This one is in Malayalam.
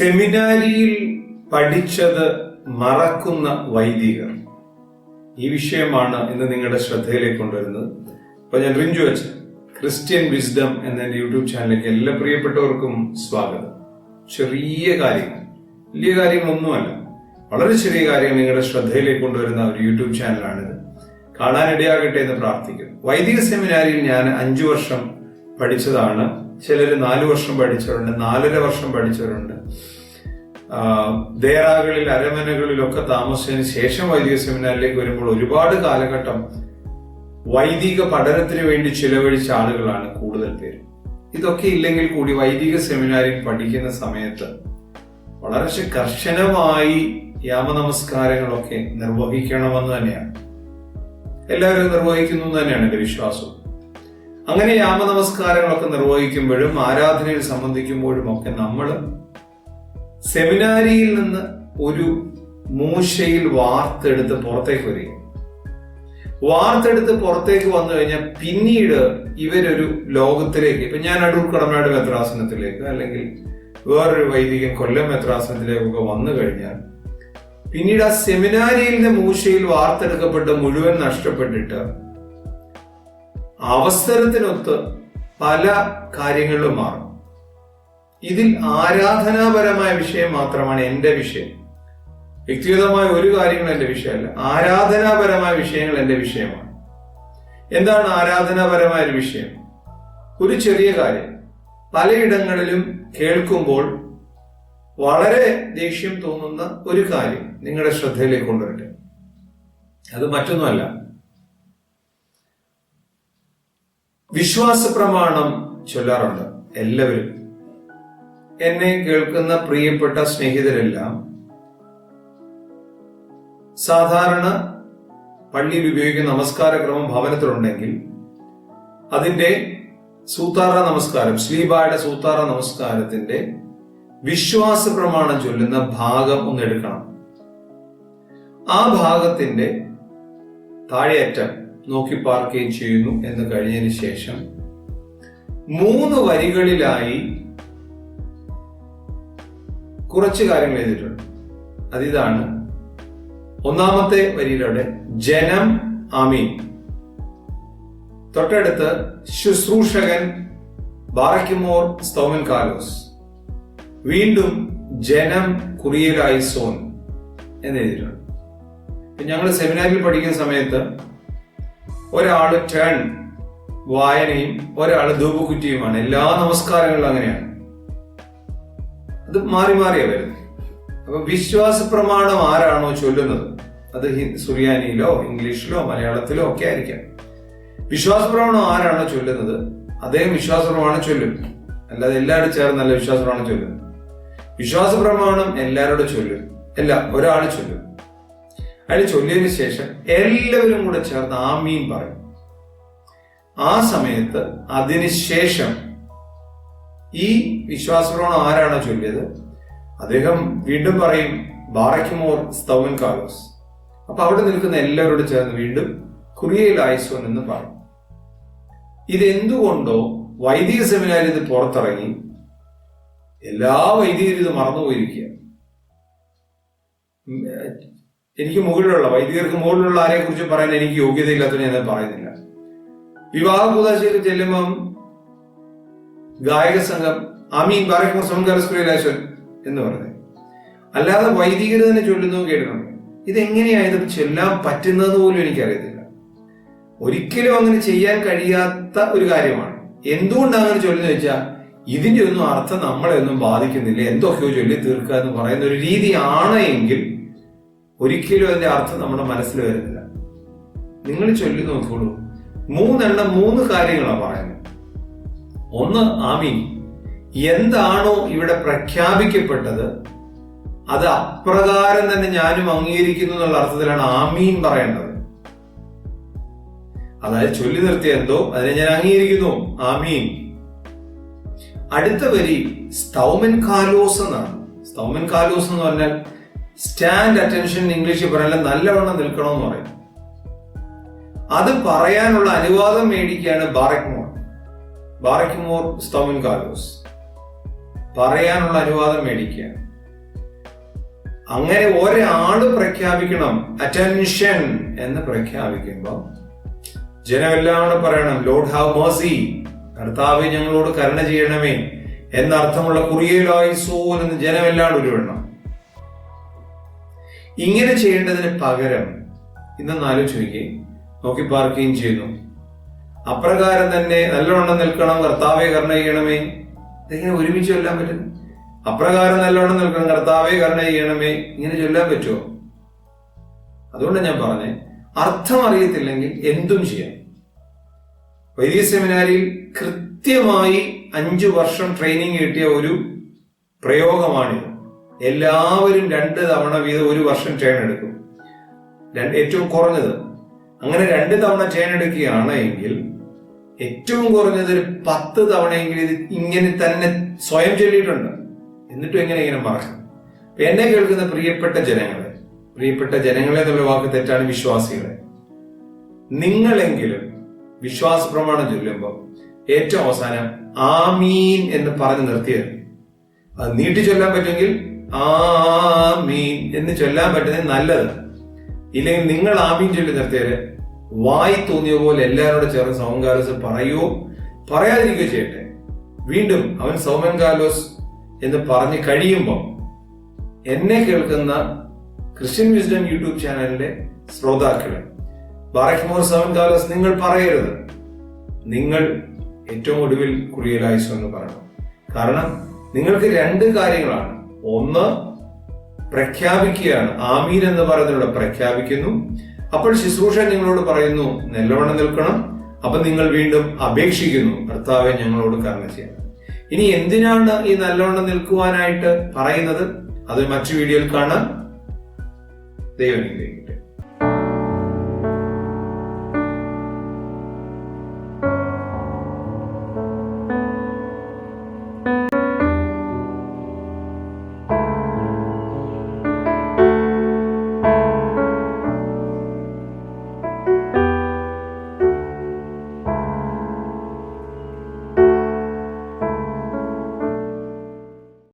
സെമിനാരിയിൽ പഠിച്ചത് മറക്കുന്ന വൈദികർ. ഈ വിഷയമാണ് ഇന്ന് നിങ്ങളുടെ ശ്രദ്ധയിലേക്ക് കൊണ്ടുവരുന്നത്. അപ്പൊ ഞാൻ റിഞ്ചു അച്ഛൻ ക്രിസ്ത്യൻ വിസ്ഡം എന്ന എന്റെ യൂട്യൂബ് ചാനലിലേക്ക് എല്ലാ പ്രിയപ്പെട്ടവർക്കും സ്വാഗതം. ചെറിയ കാര്യങ്ങൾ വലിയ കാര്യങ്ങളൊന്നുമല്ല. വളരെ ചെറിയ കാര്യങ്ങൾ നിങ്ങളുടെ ശ്രദ്ധയിലേക്ക് കൊണ്ടുവരുന്ന ഒരു യൂട്യൂബ് ചാനലാണിത്. കാണാനിടയാകട്ടെ എന്ന് പ്രാർത്ഥിക്കുന്നു. വൈദിക സെമിനാരിയിൽ ഞാൻ അഞ്ചു വർഷം പഠിച്ചതാണ്. ചിലർ നാല് വർഷം പഠിച്ചവരുണ്ട് നാലര വർഷം പഠിച്ചവരുണ്ട്. ദേറാകളിൽ അരമനകളിലൊക്കെ താമസിച്ചതിന് ശേഷം വൈദിക സെമിനാറിലേക്ക് വരുമ്പോൾ ഒരുപാട് കാലഘട്ടം വൈദിക പഠനത്തിന് വേണ്ടി ചിലവഴിച്ച ആളുകളാണ് കൂടുതൽ പേര്. ഇതൊക്കെ ഇല്ലെങ്കിൽ കൂടി വൈദിക സെമിനാരിൽ പഠിക്കുന്ന സമയത്ത് വളരെ കർശനമായി യാമനമസ്കാരങ്ങളൊക്കെ നിർവഹിക്കണമെന്ന് തന്നെയാണ്. എല്ലാവരും നിർവഹിക്കുന്നു തന്നെയാണ് എന്റെ വിശ്വാസം. അങ്ങനെ യാമനമസ്കാരങ്ങളൊക്കെ നിർവഹിക്കുമ്പോഴും ആരാധനയിൽ സംബന്ധിക്കുമ്പോഴും ഒക്കെ നമ്മൾ സെമിനാരിയിൽ നിന്ന് ഒരു മൂശയിൽ വാർത്തെടുത്ത് പുറത്തേക്ക് വരിക വാർത്തെടുത്ത് പുറത്തേക്ക് വന്നു കഴിഞ്ഞാൽ പിന്നീട് ഇവരൊരു ലോകത്തിലേക്ക് ഇപ്പൊ ഞാൻ അടൂർ കടമനാട് മെത്രാസനത്തിലേക്ക് അല്ലെങ്കിൽ വേറൊരു വൈദികൻ കൊല്ലം മെത്രാസനത്തിലേക്കൊക്കെ വന്നു കഴിഞ്ഞാൽ പിന്നീട് ആ സെമിനാരിയിലെ മൂശയിൽ വാർത്തെടുക്കപ്പെട്ട മുഴുവൻ നഷ്ടപ്പെട്ടിട്ട് അവസരത്തിനൊത്ത് പല കാര്യങ്ങളിലും മാറും. ഇതിൽ ആരാധനാപരമായ വിഷയം മാത്രമാണ് എന്റെ വിഷയം. വ്യക്തിഗതമായ ഒരു കാര്യങ്ങളും എന്റെ വിഷയമല്ല. ആരാധനാപരമായ വിഷയങ്ങൾ എന്റെ വിഷയമാണ്. എന്താണ് ആരാധനാപരമായ ഒരു വിഷയം? ഒരു ചെറിയ കാര്യം. പലയിടങ്ങളിലും കേൾക്കുമ്പോൾ വളരെ ദേഷ്യം തോന്നുന്ന ഒരു കാര്യം നിങ്ങളുടെ ശ്രദ്ധയിലേക്ക് കൊണ്ടുവരട്ടെ. അത് മറ്റൊന്നുമല്ല. വിശ്വാസ പ്രമാണം ചൊല്ലാറുണ്ട് എല്ലാവരും. എന്നെ കേൾക്കുന്ന പ്രിയപ്പെട്ട സ്നേഹിതരെല്ലാം സാധാരണ പള്ളിയിൽ ഉപയോഗിക്കുന്ന നമസ്കാര ക്രമം ഭവനത്തിലുണ്ടെങ്കിൽ അതിന്റെ സൂത്താറ നമസ്കാരം ശ്രീബായുടെ സൂത്താറ നമസ്കാരത്തിന്റെ വിശ്വാസ പ്രമാണം ചൊല്ലുന്ന ഭാഗം ഒന്ന് എടുക്കണം. ആ ഭാഗത്തിന്റെ താഴെയറ്റം നോക്കി പാർക്കുകയും ചെയ്യുന്നു എന്ന് കഴിഞ്ഞതിന് ശേഷം മൂന്ന് വരികളിലായി കുറച്ച് കാര്യങ്ങൾ എഴുതിയിട്ടുണ്ട്. അതിതാണ് ഒന്നാമത്തെ വരിയിലൂടെ ജനം ആമീൻ. തൊട്ടടുത്ത് ശുശ്രൂഷകൻ ബാറക്കിമോർ സ്തോമൻ കാലോസ്. വീണ്ടും ജനം കുറിയലായി സോൻ എന്ന് എഴുതിയിട്ടുണ്ട്. ഞങ്ങൾ സെമിനാറിൽ പഠിക്കുന്ന സമയത്ത് ഒരാൾ ടേൺ വായനയും ഒരാൾ ധൂപകുറ്റിയുമാണ്. എല്ലാ നമസ്കാരങ്ങളിലും അങ്ങനെയാണ്. അത് മാറി മാറിയാ വരുന്നത്. അപ്പൊ വിശ്വാസ പ്രമാണം ആരാണോ ചൊല്ലുന്നത്? അത് സുറിയാനിയിലോ ഇംഗ്ലീഷിലോ മലയാളത്തിലോ ഒക്കെ ആയിരിക്കാം. വിശ്വാസ പ്രമാണം ആരാണോ ചൊല്ലുന്നത്? അദ്ദേഹം വിശ്വാസ പ്രമാണം ചൊല്ലും. അല്ലാതെ എല്ലാവരും ചേർന്നല്ല വിശ്വാസ പ്രമാണം ചൊല്ലുന്നത് വിശ്വാസ പ്രമാണം എല്ലാവരോടും ചൊല്ലും. അല്ല ഒരാൾ ചൊല്ലും. അയാൾ ചൊല്ലിയതിനു ശേഷം എല്ലാവരും കൂടെ ചേർന്ന് ആമീൻ പറയും. ആ സമയത്ത് അതിനുശേഷം ഈ വിശ്വാസപ്രവണം ആരാണോ ചൊല്ലിയത്? അദ്ദേഹം വീണ്ടും പറയും ബാറയ്ക്കുമോർ സ്തവൻ കാലോസ്. അപ്പൊ അവിടെ നിൽക്കുന്ന എല്ലാവരോട് ചേർന്ന് വീണ്ടും കുറിയയിൽ ആയുസ്വൻ എന്ന് പറയും. ഇതെന്തുകൊണ്ടോ വൈദിക സെമിനാരിൽ ഇത് പുറത്തിറങ്ങി എല്ലാ വൈദികരും ഇത് മറന്നുപോയിരിക്കുക എനിക്ക് മുകളിലുള്ള വൈദികർക്ക് മുകളിലുള്ള ആരെ കുറിച്ച് പറയാൻ എനിക്ക് യോഗ്യതയില്ലാത്തതിന് ഞാൻ പറയുന്നില്ല. വിവാഹ കൂതാശയിൽ ചെല്ലുമ്പം ഗായക സംഘം അമീൻ ബാറക്കുമർ സംഘാരസ്കുലേശ്വൻ എന്ന് പറഞ്ഞത് അല്ലാതെ വൈദികർ തന്നെ ചൊല്ലുന്നു കേട്ടിട്ടുണ്ട് ഇതെങ്ങനെയാ ഇത് ചൊല്ലാൻ പറ്റുന്നത് പോലും എനിക്കറിയത്തില്ല. ഒരിക്കലും അങ്ങനെ ചെയ്യാൻ കഴിയാത്ത ഒരു കാര്യമാണ്. എന്തുകൊണ്ടാണ് അങ്ങനെ ചൊല്ലുന്ന വെച്ചാൽ ഇതിന്റെ ഒന്നും അർത്ഥം നമ്മളെ ഒന്നും ബാധിക്കുന്നില്ല. എന്തൊക്കെയോ ചൊല്ലി തീർക്കുക എന്ന് പറയുന്ന ഒരു രീതിയാണ് എങ്കിൽ ഒരിക്കലും അതിന്റെ അർത്ഥം നമ്മുടെ മനസ്സിൽ വരുന്നില്ല. നിങ്ങൾ ചൊല്ലി നോക്കുള്ളൂ മൂന്നെണ്ണം മൂന്ന് കാര്യങ്ങളാണ് പറയുന്നത്. ഒന്ന് ആമീൻ. എന്താണോ ഇവിടെ പ്രഖ്യാപിക്കപ്പെട്ടത് അത് അപ്രകാരം തന്നെ ഞാനും അംഗീകരിക്കുന്നു എന്നുള്ള അർത്ഥത്തിലാണ് ആമീൻ പറയേണ്ടത്. അതായത് ചൊല്ലി നിർത്തിയ എന്തോ അതിനെ ഞാൻ അംഗീകരിക്കുന്നു. ആമീൻ. അടുത്ത വരി സ്തൗമൻ കാലോസ് എന്നാണ്. സ്തൗമൻ കാലോസ് എന്ന് പറഞ്ഞാൽ സ്റ്റാൻഡ് അറ്റൻഷൻ ഇംഗ്ലീഷിൽ പറഞ്ഞാൽ നല്ലവണ്ണം നിൽക്കണമെന്ന് പറയും. അത് പറയാനുള്ള അനുവാദം മേടിക്കുകയാണ് ബാറക്മോർ ബാറക്മോർ സ്തോമിൻ കാലോസ്. പറയാനുള്ള അനുവാദം മേടിക്കുക അങ്ങനെ ഒരാൾ പ്രഖ്യാപിക്കണം അറ്റൻഷൻ എന്ന് പ്രഖ്യാപിക്കുമ്പോൾ ജനമെല്ലാം കൂടെ പറയണം ലോഡ് ഹാവ് മേഴ്സി കർത്താവ് ഞങ്ങളോട് കരുണ ചെയ്യണമേ എന്നർത്ഥമുള്ള കുറിയലായി സോൻ എന്ന് ജനമെല്ലാം ഉരുവണം ഇങ്ങനെ ചെയ്യേണ്ടതിന് പകരം ഇന്നൊന്ന് ആലോചിക്കുകയും നോക്കി. പാർക്കുകയും ചെയ്യുന്നു. അപ്രകാരം തന്നെ നല്ലവണ്ണം നിൽക്കണം കർത്താവെ കരുണ ചെയ്യണമേ. ഇതെങ്ങനെ ഒരുമിച്ച് ചൊല്ലാൻ പറ്റും? അപ്രകാരം നല്ലവണ്ണം നിൽക്കണം കർത്താവെ കരുണ ചെയ്യണമേ. ഇങ്ങനെ ചൊല്ലാൻ പറ്റുമോ? അതുകൊണ്ട് ഞാൻ പറഞ്ഞേ അർത്ഥം അറിയത്തില്ലെങ്കിൽ എന്തും ചെയ്യാം. വൈദിക സെമിനാരിയിൽ കൃത്യമായി അഞ്ചു വർഷം ട്രെയിനിങ് കിട്ടിയ ഒരു പ്രയോഗമാണിത്. എല്ലാവരും രണ്ട് തവണ വീതം ഒരു വർഷം ചേൺ എടുക്കും. ഏറ്റവും കുറഞ്ഞത്. അങ്ങനെ രണ്ട് തവണ ചേൺ എടുക്കുകയാണ് എങ്കിൽ ഏറ്റവും കുറഞ്ഞത് ഒരു പത്ത് തവണയെങ്കിലും ഇത് ഇങ്ങനെ തന്നെ സ്വയം ചൊല്ലിയിട്ടുണ്ട്. എന്നിട്ടും എങ്ങനെ ഇങ്ങനെ മറക്കും? എന്നെ കേൾക്കുന്ന പ്രിയപ്പെട്ട ജനങ്ങളെ പ്രിയപ്പെട്ട ജനങ്ങളെ എന്നുള്ള വാക്ക് തെറ്റാണ് വിശ്വാസികളെ. നിങ്ങളെങ്കിലും വിശ്വാസ പ്രമാണം ചൊല്ലുമ്പോൾ ഏറ്റവും അവസാനം ആമീൻ എന്ന് പറഞ്ഞ് നിർത്തിയത് അത് നീട്ടി ചൊല്ലാൻ പറ്റുമെങ്കിൽ ആമീൻ. എന്ന് ചൊല്ലാൻ പറ്റുന്നത് നല്ലത്. ഇല്ലെങ്കിൽ നിങ്ങൾ ആമീൻ ചൊല്ലി നിർത്തിയാൽ വായി തോന്നിയ പോലെ എല്ലാവരോടും ചേർന്ന് സൗമൻ കാലോസ് പറയുകയോ പറയാതിരിക്കുകയോ ചെയ്യട്ടെ. വീണ്ടും അവൻ സൗമൻ കാലോസ് എന്ന് പറഞ്ഞ് കഴിയുമ്പോൾ എന്നെ കേൾക്കുന്ന ക്രിസ്ത്യൻ വിസ്ഡം യൂട്യൂബ് ചാനലിന്റെ ശ്രോതാക്കളെ ബാറക്മോർ സൗമൻ കാലോസ് നിങ്ങൾ പറയരുത്. നിങ്ങൾ ഏറ്റവും ഒടുവിൽ കുറിയലായുസ് എന്ന് പറയണം. കാരണം നിങ്ങൾക്ക് രണ്ട് കാര്യങ്ങളാണ്. ഒന്ന് പ്രഖ്യാപിക്കുകയാണ്. ആമീൻ എന്ന് പറയുന്നതിലൂടെ പ്രഖ്യാപിക്കുന്നു. അപ്പോൾ ശുശ്രൂഷ നിങ്ങളോട് പറയുന്നു നല്ലവണ്ണം നിൽക്കണം. അപ്പൊ നിങ്ങൾ വീണ്ടും അപേക്ഷിക്കുന്നു. കർത്താവെ ഞങ്ങളോട് കരുണ ചെയ്യണം ഇനി എന്തിനാണ് ഈ നല്ലവണ്ണം നിൽക്കുവാനായിട്ട് പറയുന്നത്? അത് മറ്റു വീഡിയോയിൽ കാണാൻ ദൈവം